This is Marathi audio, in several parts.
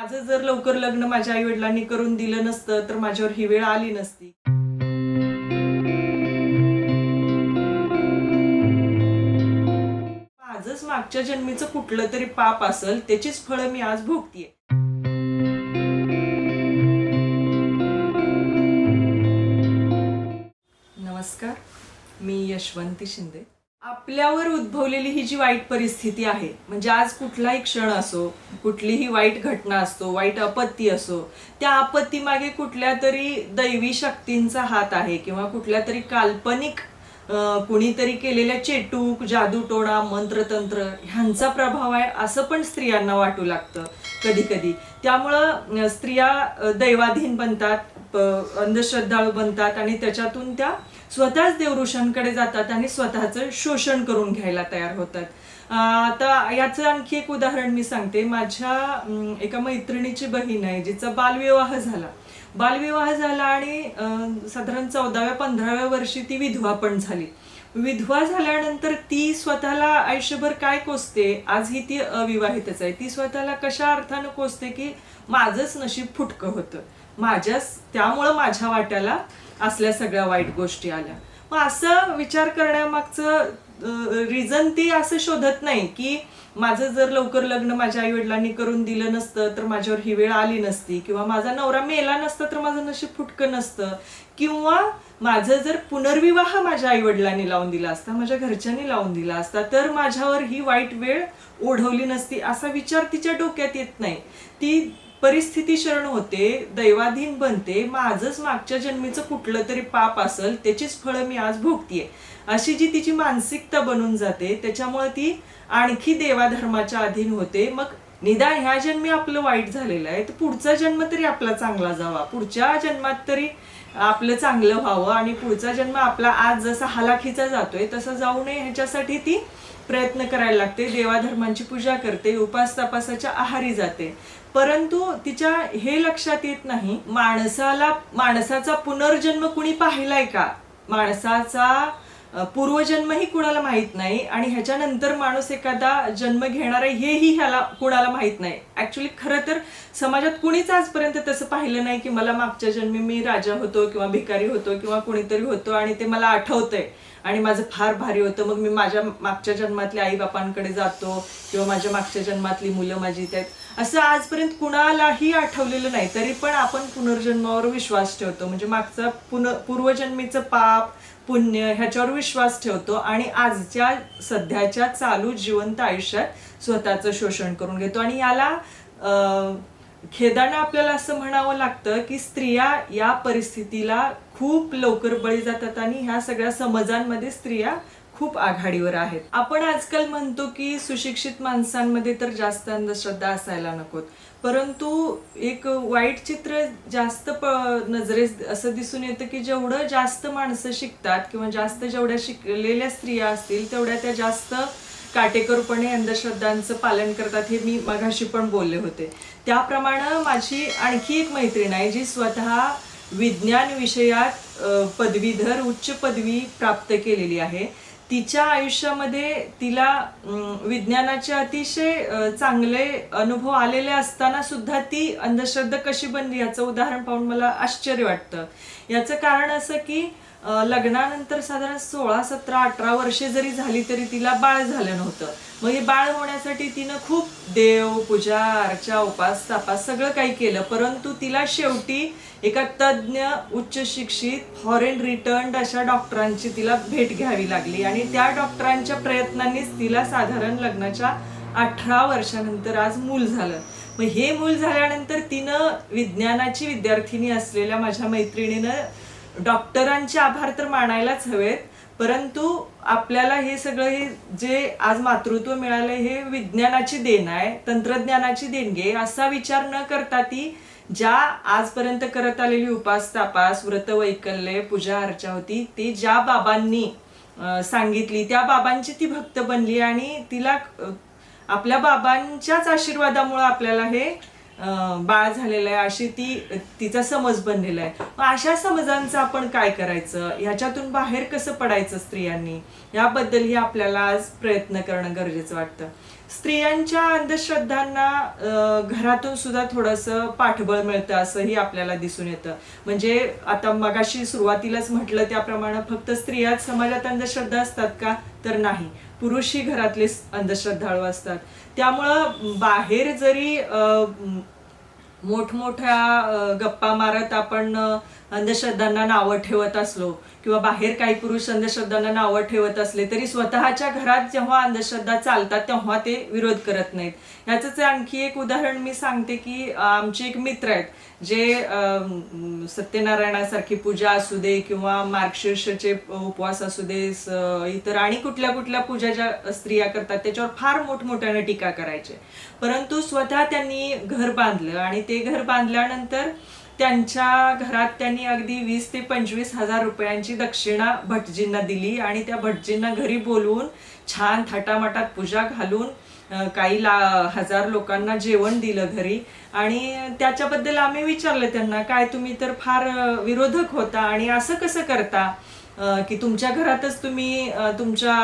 माझं जर लवकर लग्न माझ्या आई वडिलांनी करून दिलं नसतं तर माझ्यावर ही वेळ आली नसती. माझंच मागच्या जन्मीचं कुठलं तरी पाप असेल त्याचीच फळं मी आज भोगतीये. नमस्कार मी यशवंती शिंदे. आपल्यावर उद्भवलेली ही जी वाईट परिस्थिती आहे म्हणजे आज कुठलाही क्षण असो कुठलीही वाईट घटना असतो वाईट आपत्ती असो त्या आपत्तीमागे कुठल्या तरी दैवी शक्तींचा हात आहे किंवा कुठल्या तरी काल्पनिक कुणीतरी केलेल्या चेटूक जादूटोणा मंत्रतंत्र ह्यांचा प्रभाव आहे असं पण स्त्रियांना वाटू लागतं कधी कधी त्यामुळं स्त्रिया दैवाधीन बनतात अंधश्रद्धाळू बनतात आणि त्याच्यातून त्या स्वतःच देवऋषांकडे जातात आणि स्वतःचं शोषण करून घ्यायला तयार होतात. आता याचं आणखी एक उदाहरण मी सांगते. माझ्या एका मैत्रिणीची बहीण आहे जिचा बालविवाह झाला. बालविवाह झाला आणि साधारण चौदाव्या पंधराव्या वर्षी ती विधवा पण झाली. विधवा झाल्यानंतर ती स्वतःला आयुष्यभर काय कोसते? आजही ती अविवाहितच आहे. ती स्वतःला कशा अर्थानं कोसते की माझंच नशीब फुटकं होतं. माझ्याच त्यामुळं माझ्या वाट्याला असल्या सगळ्या वाईट गोष्टी आल्या. मग असं विचार करण्यामागचं रिझन ती असं शोधत नाही की माझं जर लवकर लग्न माझ्या आई वडिलांनी करून दिलं नसतं तर माझ्यावर ही वेळ आली नसती किंवा माझा नवरा मेला नसता तर माझं नशीब फुटकं नसतं. किंवा माझं जर पुनर्विवाह माझ्या आई वडिलांनी लावून दिला असता माझ्या घरच्यांनी लावून दिला असता तर माझ्यावर ही वाईट वेळ ओढवली नसती असा विचार तिच्या डोक्यात येत नाही. ती परिस्थिती शरण होते दैवाधीन बनते माझंच मागच्या जन्मीचं कुठलं तरी पाप असेल त्याचीच फळं मी आज भोगतीये. अशी जी तिची मानसिकता बनून जाते त्याच्यामुळे ती आणखी देवाधर्माच्या अधीन होते. मग निदान ह्या जन्मी आपलं वाईट झालेलं आहे तर पुढचा जन्म तरी आपला चांगला जावा. पुढच्या जन्मात तरी आपलं चांगलं व्हावं आणि पुढचा जन्म आपला आज जसा हलाखीचा जातोय तसा जाऊ नये ह्याच्यासाठी ती प्रयत्न करायला लागते. देवाधर्मांची पूजा करते उपास तपासाच्या आहारी जाते. परंतु तिच्या हे लक्षात येत नाही माणसाला माणसाचा पुनर्जन्म कुणी पाहिलाय का? माणसाचा पूर्वजन्मही कुणाला माहीत नाही आणि ह्याच्यानंतर माणूस एखादा जन्म घेणार आहे हेही ह्याला कुणाला माहीत नाही. ऍक्च्युली खरं तर समाजात कुणीच आजपर्यंत तसं पाहिलं नाही की मला मागच्या जन्मी मी राजा होतो किंवा भिकारी होतो किंवा कुणीतरी होतो आणि ते मला आठवतंय. आणि माझं फार भारी होतं. मग मी माझ्या मागच्या जन्मातल्या आई बापांकडे जातो किंवा माझ्या मागच्या जन्मातली मुलं माझी आहेत असं आजपर्यंत कुणालाही आठवलेलं नाही. तरी पण आपण पुनर्जन्मावर विश्वास ठेवतो. म्हणजे मागचा पुन पूर्वजन्मीचं पाप पुण्य ह्याच्यावर विश्वास ठेवतो आणि आजच्या सध्याच्या चालू जिवंत आयुष्यात स्वतःचं शोषण करून घेतो. आणि याला खेदानं आपल्याला असं म्हणावं लागतं की स्त्रिया या परिस्थितीला खूप लवकर बळी जातात आणि ह्या सगळ्या समजांमध्ये स्त्रिया खूप आघाडीवर आहेत. आपण आजकाल म्हणतो की सुशिक्षित माणसांमध्ये तर जास्त अंधश्रद्धा असायला नकोत. परंतु एक वाईट चित्र जास्त प नजरेस असं दिसून येतं की जेवढं जास्त माणसं शिकतात किंवा जास्त जेवढ्या शिकलेल्या स्त्रिया असतील तेवढ्या त्या जास्त काटेकोरपणे अंधश्रद्धांचं पालन करतात हे मी मघाशी पण बोलले होते. त्याप्रमाणे माझी आणखी एक मैत्रीण आहे जी स्वतः विज्ञान विषयात पदवीधर उच्च पदवी प्राप्त केलेली आहे. तिच्या आयुष्यामध्ये तिला विज्ञानाचे अतिशय चांगले अनुभव आलेले असताना सुद्धा ती अंधश्रद्धा कशी बनली याचं उदाहरण पाहून मला आश्चर्य वाटतं. याचं कारण असं की लग्नानंतर साधारण सोळा सतरा अठरा वर्षे जरी झाली तरी तिला बाळ झालं नव्हतं. मग हे बाळ होण्यासाठी तिनं खूप देव पूजा अर्चा उपास तापास सगळं काही केलं. परंतु तिला शेवटी एका तज्ज्ञ उच्च शिक्षित फॉरेन रिटर्न्ड अशा डॉक्टरांची तिला भेट घ्यावी लागली. आणि त्या डॉक्टरांच्या प्रयत्नांनीच तिला साधारण लग्नाच्या अठरा वर्षानंतर आज मूल झालं. मग हे मूल झाल्यानंतर तिनं विज्ञानाची विद्यार्थिनी असलेल्या माझ्या मैत्रिणीनं डॉक्टरांचे आभार तर मानायलाच हवेत परंतु आपल्याला हे सगळं हे जे आज मातृत्व मिळालं हे विज्ञानाची देण आहे तंत्रज्ञानाची देणगी असा विचार न करता ती ज्या आजपर्यंत करत आलेली उपास तापास व्रत वैकल्य पूजा अर्चा होती ती ज्या बाबांनी सांगितली त्या बाबांची ती भक्त बनली आणि तिला आपल्या बाबांच्याच आशीर्वादामुळे आपल्याला हे बाळ झालेलं आहे अशी ती तिचा समज बनलेला आहे. मग अशा समजांचं आपण काय करायचं? ह्याच्यातून बाहेर कसं पडायचं स्त्रियांनी? याबद्दलही आपल्याला आज प्रयत्न करणं गरजेचं वाटतं. स्त्रियांच्या अंधश्रद्धांना घरातून सुद्धा थोडंसं पाठबळ मिळतं असंही आपल्याला दिसून येतं. म्हणजे आता मगाशी सुरुवातीलाच म्हटलं त्याप्रमाणे फक्त स्त्रियाच समाजात अंधश्रद्धा असतात का? तर नाही. पुरुषही घरातले अंधश्रद्धाळू असतात. त्यामुळं बाहेर जरी मोठमोठ्या गप्पा मारत आपण अंधश्रद्धांना नावं ठेवत असलो किंवा बाहेर काही पुरुष अंधश्रद्धांना नावं ठेवत असले तरी स्वतःच्या घरात जेव्हा अंधश्रद्धा चालतात तेव्हा ते विरोध करत नाहीत. ह्याचंच आणखी एक उदाहरण मी सांगते की आमचे एक मित्र आहेत जे सत्यनारायणासारखी पूजा असू दे किंवा मार्गशीर्षचे उपवास असू दे इतर आणि कुठल्या कुठल्या पूजा ज्या स्त्रिया करतात त्याच्यावर फार मोठमोठ्याने टीका करायचे. परंतु स्वतः त्यांनी घर बांधलं आणि ते घर बांधल्यानंतर त्यांच्या घरात त्यांनी अगदी वीस ते पंचवीस हजार रुपयांची दक्षिणा भटजींना दिली आणि त्या भटजींना घरी बोलवून छान थाटामाटात पूजा घालून काही ला हजार लोकांना जेवण दिलं घरी. आणि त्याच्याबद्दल आम्ही विचारलं त्यांना काय तुम्ही तर फार विरोधक होता आणि असं कसं करता? की तुमच्या घरातच तुम्ही तुमच्या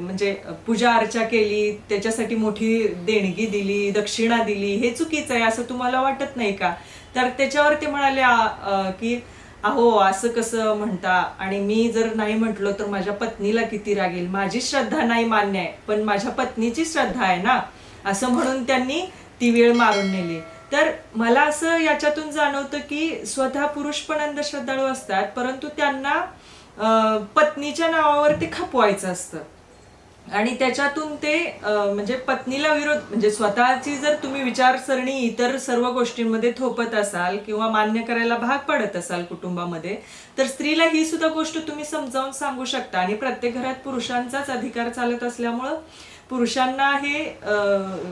म्हणजे पूजा अर्चा केली त्याच्यासाठी मोठी देणगी दिली दक्षिणा दिली हे चुकीचं आहे असं तुम्हाला वाटत नाही का? तर त्याच्यावर ते म्हणाले की अहो असं कसं म्हणता? आणि मी जर नाही म्हटलो तर माझ्या पत्नीला किती रागेल माझी श्रद्धा नाही मान्य आहे पण माझ्या पत्नीची श्रद्धा आहे ना? असं म्हणून त्यांनी ती वेळ मारून नेली. तर मला असं याच्यातून जाणवतं की स्वतः पुरुष पण अंधश्रद्धाळू असतात परंतु त्यांना पत्नीच्या नावावर ते खपवायचं असतं. आणि त्याच्यातून ते म्हणजे पत्नीला विरोध म्हणजे स्वतःची जर तुम्ही विचारसरणी इतर सर्व गोष्टींमध्ये थोपत असाल किंवा मान्य करायला भाग पडत असाल कुटुंबामध्ये तर स्त्रीला ही सुद्धा गोष्ट तुम्ही समजावून सांगू शकता. आणि प्रत्येक घरात पुरुषांचाच अधिकार चालत असल्यामुळं पुरुषांना हे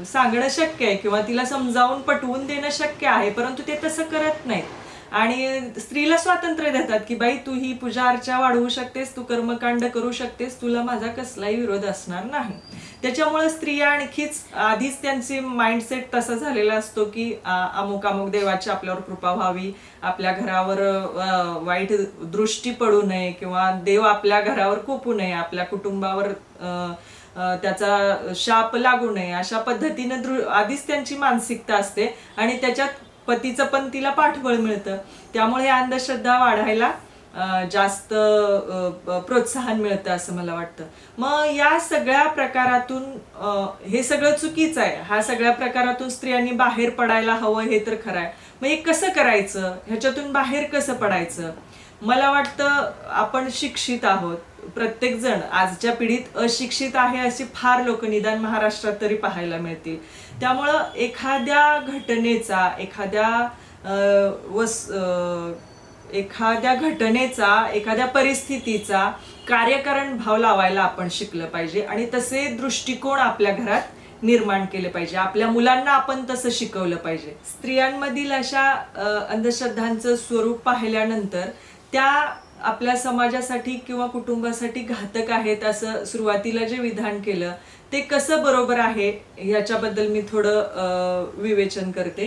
सांगणं शक्य आहे किंवा तिला समजावून पटवून देणं शक्य आहे परंतु ते तसं करत नाहीत. आणि स्त्रीला स्वातंत्र्य देतात की बाई तू ही पूजा अर्चा वाढवू शकतेस तू कर्मकांड करू शकतेस तुला माझा कसलाही विरोध असणार नाही. त्याच्यामुळे स्त्रिया आणखीच आधीच त्यांची माइंडसेट तसा झालेला असतो की अमुक अमुक देवाची आपल्यावर कृपा व्हावी आपल्या घरावर वाईट दृष्टी पडू नये किंवा देव आपल्या घरावर कोपू नये आपल्या कुटुंबावर त्याचा शाप लागू नये. अशा पद्धतीनं दृ आधीच त्यांची मानसिकता असते आणि त्याच्यात पतीचं पण तिला पाठबळ मिळतं. त्यामुळे अंधश्रद्धा वाढायला जास्त प्रोत्साहन मिळतं असं मला वाटतं. मग या सगळ्या प्रकारातून हे सगळं चुकीचं आहे. हा सगळ्या प्रकारातून स्त्रियांनी बाहेर पडायला हवं हे तर खरं आहे. मग हे कसं करायचं? ह्याच्यातून बाहेर कसं पडायचं? मला वाटतं आपण शिक्षित आहोत. प्रत्येक जण आजच्या पिढीत अशिक्षित आहे अशी फार लोक निदान महाराष्ट्रात तरी पाहायला मिळतील. त्यामुळं एखाद्या घटनेचा एखाद्या वस एखाद्या घटनेचा एखाद्या परिस्थितीचा कार्यकारण भाव लावायला आपण शिकलं पाहिजे आणि तसे दृष्टिकोन आपल्या घरात निर्माण केले पाहिजे. आपल्या मुलांना आपण तसं शिकवलं पाहिजे. स्त्रियांमधील अशा अंधश्रद्धांचं स्वरूप पाहिल्यानंतर त्या आपल्या समाजासाठी किंवा कुटुंबासाठी घातक आहेत असं सुरुवातीला जे विधान केलं ते कसं बरोबर आहे ह्याच्याबद्दल मी थोडं विवेचन करते.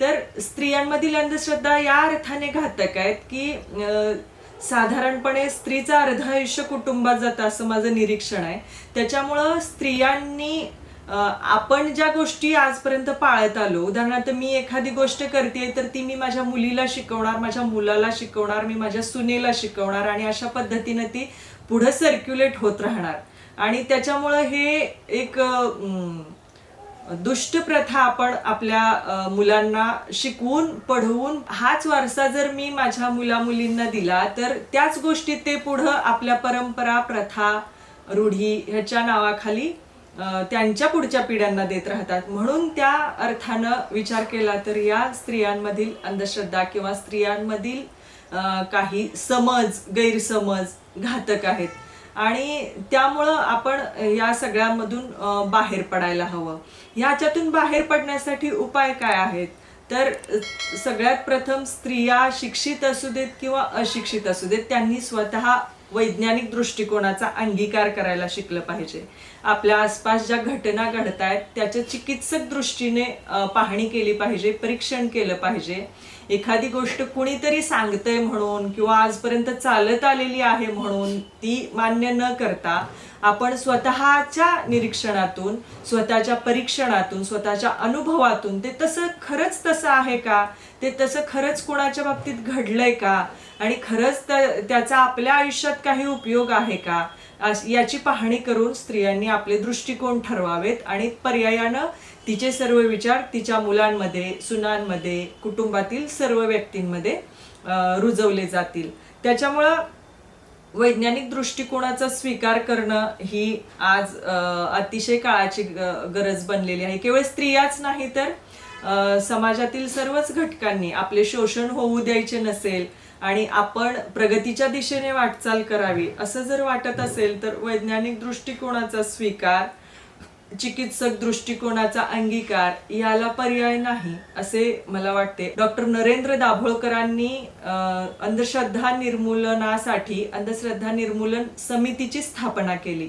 तर स्त्रियांमधील अंधश्रद्धा या अर्थाने घातक आहेत की साधारणपणे स्त्रीचं अर्ध आयुष्य कुटुंबात जातं असं माझं निरीक्षण आहे. त्याच्यामुळं स्त्रियांनी आपण ज्या गोष्टी आजपर्यंत पाळत आलो उदाहरणार्थ मी एखादी गोष्ट करते तर ती मी माझ्या मुलीला शिकवणार माझ्या मुलाला शिकवणार मी माझ्या सुनेला शिकवणार आणि अशा पद्धतीनं ती पुढं सर्क्युलेट होत राहणार. आणि त्याच्यामुळं हे एक दुष्ट प्रथा आपण आपल्या मुलांना शिकवून पढवून हाच वारसा जर मी माझ्या मुला मुलींना दिला तर त्याच गोष्टी ते पुढं आपल्या परंपरा प्रथा रूढी ह्याच्या नावाखाली त्यांच्या पुढच्या पिढ्यांना देत राहतात. म्हणून त्या अर्थानं विचार केला तर या स्त्रियांमधील अंधश्रद्धा किंवा स्त्रियांमधील काही समज गैरसमज घातक आहेत. आणि त्यामुळं आपण या सगळ्यामधून बाहेर पडायला हवं. ह्याच्यातून बाहेर पडण्यासाठी उपाय काय आहेत? तर सगळ्यात प्रथम स्त्रिया शिक्षित असू देत किंवा अशिक्षित असू देत त्यांनी स्वतः वैज्ञानिक दृष्टिकोनाचा अंगीकार करायला शिकलं पाहिजे. आपल्या आसपास ज्या घटना घडत आहेत त्याच्या चिकित्सक दृष्टीने पाहणी केली पाहिजे परीक्षण केलं पाहिजे. एखादी गोष्ट कुणीतरी सांगतंय म्हणून किंवा आजपर्यंत चालत आलेली आहे म्हणून ती मान्य न करता आपण स्वतःच्या निरीक्षणातून स्वतःच्या परीक्षणातून स्वतःच्या अनुभवातून ते तसं खरंच तसं आहे का? ते तसं खरंच कोणाच्या बाबतीत घडलंय का? आणि खरंच त्या- त्याचा आपल्या आयुष्यात काही उपयोग आहे का? याची पाहणी करून स्त्रियांनी आपले दृष्टिकोन ठरवावेत आणि पर्यायानं तिचे सर्व विचार तिच्या मुलांमध्ये सुनांमध्ये कुटुंबातील सर्व व्यक्तींमध्ये रुजवले जातील. त्याच्यामुळं वैज्ञानिक दृष्टिकोनाचा स्वीकार करणं ही आज अतिशय काळाची गरज बनलेली आहे. केवळ स्त्रियाच नाही तर समाजातील सर्वच घटकांनी आपले शोषण होऊ द्यायचे नसेल आणि आपण प्रगतीच्या दिशेने वाटचाल करावी असं जर वाटत असेल तर वैज्ञानिक दृष्टिकोनाचा स्वीकार चिकित्सक दृष्टिकोनाचा अंगीकार याला पर्याय नाही असे मला वाटते. डॉक्टर नरेंद्र दाभोळकरांनी अंधश्रद्धा निर्मूलनासाठी अंधश्रद्धा निर्मूलन समितीची स्थापना केली.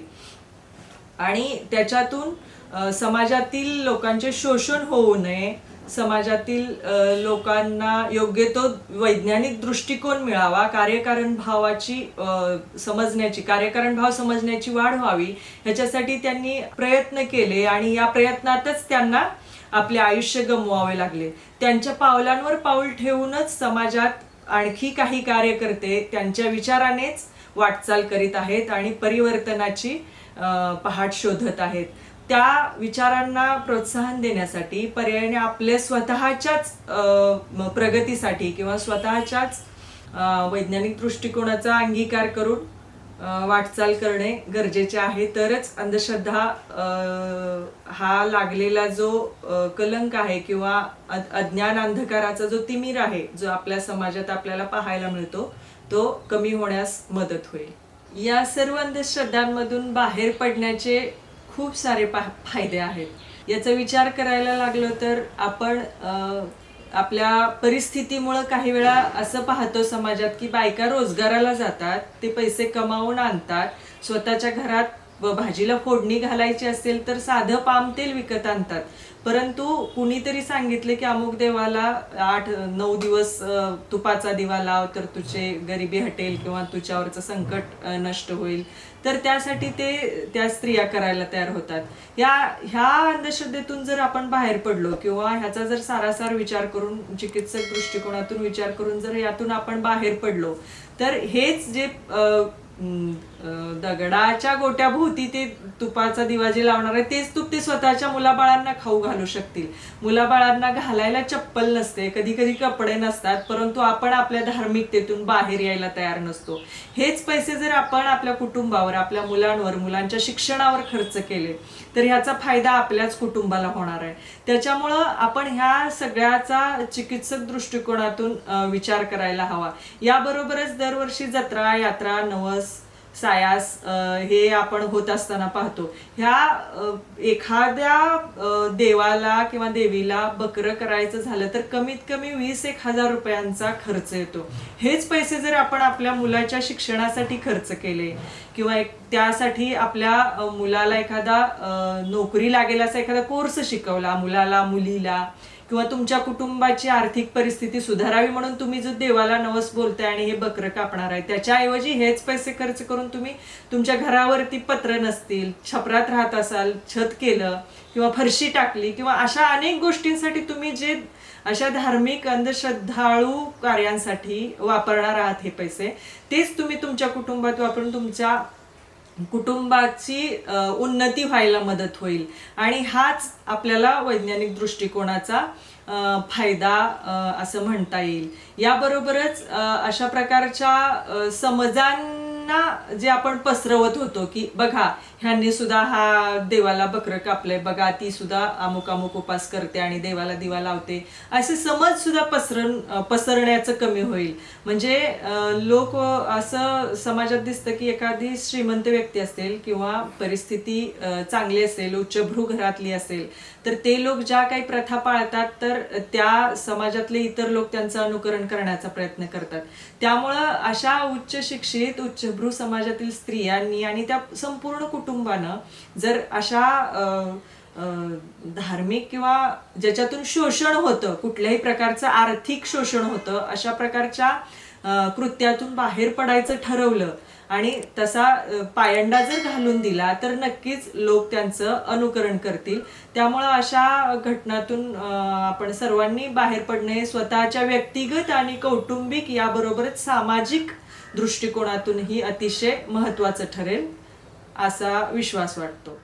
आणि त्याच्यातून समाजातील लोकांचे शोषण होऊ नये समाजातील लोकांना योग्य तो वैज्ञानिक दृष्टिकोन मिळावा कार्यकारण भावाची समजण्याची कार्यकारण भाव समजण्याची वाढ व्हावी ह्याच्यासाठी त्यांनी प्रयत्न केले आणि या प्रयत्नातच त्यांना आपले आयुष्य गमवावे लागले. त्यांच्या पावलांवर पाऊल ठेवूनच समाजात आणखी काही कार्यकर्ते त्यांच्या विचारानेच वाटचाल करीत आहेत आणि परिवर्तनाची पहाट शोधत आहेत. त्या विचारांना प्रोत्साहन देण्यासाठी पर्यायाने आपल्या स्वतःच्याच प्रगतीसाठी किंवा स्वतःच्याच वैज्ञानिक दृष्टिकोनाचा अंगीकार करून वाटचाल करणे गरजेचे आहे. तरच अंधश्रद्धा हा लागलेला जो कलंक आहे किंवा अज्ञान अंधकाराचा जो तिमीर आहे जो आपल्या समाजात आपल्याला पाहायला मिळतो तो कमी होण्यास मदत होईल. या सर्व अंधश्रद्धांमधून बाहेर पडण्याचे खूप सारे पा- फायदे आहेत. याचा विचार करायला लागलो तर आपण आपल्या परिस्थितीमुळं काही वेळा असं पाहतो समाजात की बायका रोजगाराला जातात ते पैसे कमावून आणतात स्वतःच्या घरात व भाजीला फोडणी घालायची असेल तर साधं पाम तेल विकत आणतात. परंतु कुणीतरी सांगितले की अमुक देवाला आठ नऊ दिवस तुपाचा दिवा लाव तर तुझे गरिबी हटेल किंवा तुझ्यावरचं संकट नष्ट होईल. तर त्यासाठी ते त्या स्त्रिया करायला तयार होतात. या ह्या अंधश्रद्धेतून जर आपण बाहेर पडलो किंवा ह्याचा जर सारासार विचार करून चिकित्सक दृष्टिकोनातून विचार करून जर यातून आपण बाहेर पडलो तर हेच जे दगडाच्या गोट्या भोवती दगडाच्या गोट्याभोवती ते तुपाचा दिवा जे लावणार आहे तेच तूप ते स्वतःच्या मुलाबाळांना खाऊ घालू शकतील. मुलाबाळांना घालायला चप्पल नसते कधी कधी कपडे नसतात परंतु आपण आपल्या धार्मिकतेतून बाहेर यायला तयार नसतो. हेच पैसे जर आपण आपल्या कुटुंबावर आपल्या मुलांवर मुलांच्या शिक्षणावर खर्च केले तर ह्याचा फायदा आपल्याच कुटुंबाला होणार आहे. त्याच्यामुळं आपण ह्या सगळ्याचा चिकित्सक दृष्टिकोनातून विचार करायला हवा. याबरोबरच दरवर्षी जत्रा यात्रा नवस सायास हे आपण होत असताना पाहतो. ह्या एखाद्या देवाला किंवा देवीला बकरं करायचं झालं तर कमीत कमी वीस एक हजार रुपयांचा खर्च येतो. हेच पैसे जर आपण आपल्या मुलाच्या शिक्षणासाठी खर्च केले किंवा एक त्यासाठी आपल्या मुलाला एखादा नोकरी लागेल असा एखादा कोर्स शिकवला मुलाला मुलीला किंवा तुमच्या कुटुंबाची आर्थिक परिस्थिती सुधारावी म्हणून तुम्ही जो देवाला नवस बोलताय आणि हे बकरं कापणार आहे त्याच्याऐवजी हेच पैसे खर्च करून तुम्ही तुमच्या घरावरती पत्र नसतील छपरात राहत असाल छत केलं किंवा फरशी टाकली किंवा अशा अनेक गोष्टींसाठी तुम्ही जे अशा धार्मिक अंधश्रद्धाळू कार्यांसाठी वापरणार आहात हे पैसे तेच तुम्ही तुमच्या कुटुंबात वापरून तुमच्या कुटुंबाची उन्नती व्हायला मदत होईल. आणि हाच आपल्याला वैज्ञानिक दृष्टिकोनाचा फायदा असं म्हणता येईल. याबरोबरच अशा प्रकारच्या समजां लोकांना जे आपण पसरवत होतो की बघा ह्यांनी सुद्धा हा देवाला बकरं कापलंय बघा ती सुद्धा अमुक अमुक उपास करते आणि देवाला दिवा लावते. असे समज सुद्धा पसरण पसरण्याचं कमी होईल. म्हणजे लोक असं समाजात दिसतं की एखादी श्रीमंत व्यक्ती असेल किंवा परिस्थिती चांगली असेल उच्चभ्रू घरातली असेल तर ते लोक ज्या काही प्रथा पाळतात तर त्या समाजातले इतर लोक त्यांचं अनुकरण करण्याचा प्रयत्न करतात. त्यामुळं अशा उच्च शिक्षित उच्च राजभ्रू समाजातील स्त्रियांनी आणि त्या संपूर्ण कुटुंबानं जर अशा धार्मिक किंवा ज्याच्यातून शोषण होतं कुठल्याही प्रकारचं आर्थिक शोषण होतं अशा प्रकारच्या कृत्यातून बाहेर पडायचं ठरवलं आणि तसा पायंडा जर घालून दिला तर नक्कीच लोक त्यांचं अनुकरण करतील. त्यामुळं अशा घटनातून आपण सर्वांनी बाहेर पडणे स्वतःच्या व्यक्तिगत आणि कौटुंबिक याबरोबरच सामाजिक दृष्टिकोनातूनही अतिशय महत्त्वाचं ठरेल असा विश्वास वाटतो.